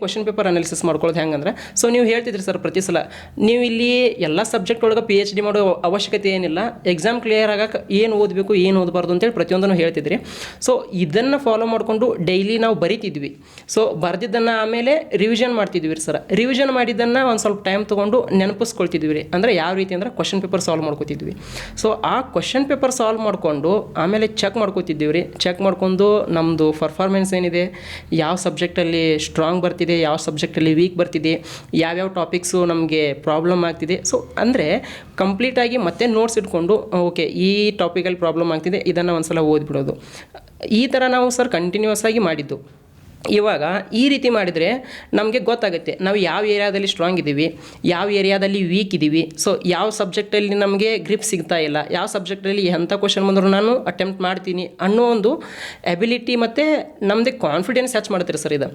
Question paper analysis ಮಾಡ್ಕೊಳ್ಳೋದು ಹೆಂಗಂದ್ರೆ so ನೀವು ಹೇಳ್ತಿದ್ರಿ ಸರ್ ಪ್ರತಿ ಸಲ, ನೀವು ಇಲ್ಲಿ ಎಲ್ಲ ಸಬ್ಜೆಕ್ಟ್ ಒಳಗೆ ಪಿ ಎಚ್ ಡಿ ಮಾಡೋ ಅವಶ್ಯಕತೆ ಏನಿಲ್ಲ ಎಕ್ಸಾಮ್ ಕ್ಲಿಯರ್ ಆಗಕ್ಕೆ ಏನು ಓದಬೇಕು, ಏನು ಓದಬಾರ್ದು ಅಂತೇಳಿ ಪ್ರತಿಯೊಂದನ್ನು ಹೇಳ್ತಿದ್ರಿ. ಸೊ ಇದನ್ನು ಫಾಲೋ ಮಾಡಿಕೊಂಡು ಡೈಲಿ ನಾವು ಬರಿತಿದ್ವಿ. ಸೊ ಬರೆದಿದ್ದನ್ನು ಆಮೇಲೆ ರಿವಿಷನ್ ಮಾಡ್ತಿದ್ವಿ ರೀ ಸರ್ ರಿವಿಷನ್ ಮಾಡಿದ್ದನ್ನು ಒಂದು ಸ್ವಲ್ಪ ಟೈಮ್ ತೊಗೊಂಡು ನೆನಪಿಸ್ಕೊಳ್ತಿದ್ವಿ ರೀ ಅಂದರೆ ಯಾವ ರೀತಿ ಅಂದ್ರೆ ಕ್ವಶನ್ ಪೇಪರ್ ಸಾಲ್ವ್ ಮಾಡ್ಕೋತಿದ್ವಿ. ಸೊ ಆ ಕ್ವಶನ್ ಪೇಪರ್ ಸಾಲ್ವ್ ಮಾಡಿಕೊಂಡು ಆಮೇಲೆ ಚೆಕ್ ಮಾಡ್ಕೋತಿದ್ದೀವಿ ರೀ ಚೆಕ್ ಮಾಡ್ಕೊಂಡು ನಮ್ಮದು ಪರ್ಫಾರ್ಮೆನ್ಸ್ ಏನಿದೆ, ಯಾವ ಸಬ್ಜೆಕ್ಟಲ್ಲಿ ಸ್ಟ್ರಾಂಗ್ ಬರ್ತಿದೆ, ಯಾವ ಸಬ್ಜೆಕ್ಟಲ್ಲಿ ವೀಕ್ ಬರ್ತಿದೆ, ಯಾವ್ಯಾವ ಟಾಪಿಕ್ಸು ನಮಗೆ ಪ್ರಾಬ್ಲಮ್ ಆಗ್ತಿದೆ. ಸೊ ಅಂದರೆ ಕಂಪ್ಲೀಟಾಗಿ ಮತ್ತೆ ನೋಟ್ಸ್ ಇಟ್ಕೊಂಡು ಓಕೆ ಈ ಟಾಪಿಕಲ್ಲಿ ಪ್ರಾಬ್ಲಮ್ ಆಗ್ತಿದೆ, ಇದನ್ನು ಒಂದ್ಸಲ ಓದ್ಬಿಡೋದು. ಈ ಥರ ನಾವು ಸರ್ ಕಂಟಿನ್ಯೂಸ್ ಆಗಿ ಮಾಡಿದ್ದು. ಇವಾಗ ಈ ರೀತಿ ಮಾಡಿದರೆ ನಮಗೆ ಗೊತ್ತಾಗುತ್ತೆ, ನಾವು ಯಾವ ಏರಿಯಾದಲ್ಲಿ ಸ್ಟ್ರಾಂಗ್ ಇದ್ದೀವಿ ಯಾವ ಏರಿಯಾದಲ್ಲಿ ವೀಕ್ ಇದ್ದೀವಿ ಸೊ ಯಾವ ಸಬ್ಜೆಕ್ಟಲ್ಲಿ ನಮಗೆ ಗ್ರಿಪ್ ಸಿಗ್ತಾ ಇಲ್ಲ, ಯಾವ ಸಬ್ಜೆಕ್ಟಲ್ಲಿ ಎಂಥ ಕ್ವಶನ್ ಬಂದರೂ ನಾನು ಅಟೆಂಪ್ಟ್ ಮಾಡ್ತೀನಿ ಅನ್ನೋ ಒಂದು ಎಬಿಲಿಟಿ ಮತ್ತು ನಮ್ಮದೇ ಕಾನ್ಫಿಡೆನ್ಸ್ ಹೆಚ್ಚು ಮಾಡ್ತೀರಿ ಸರ್ ಇದು.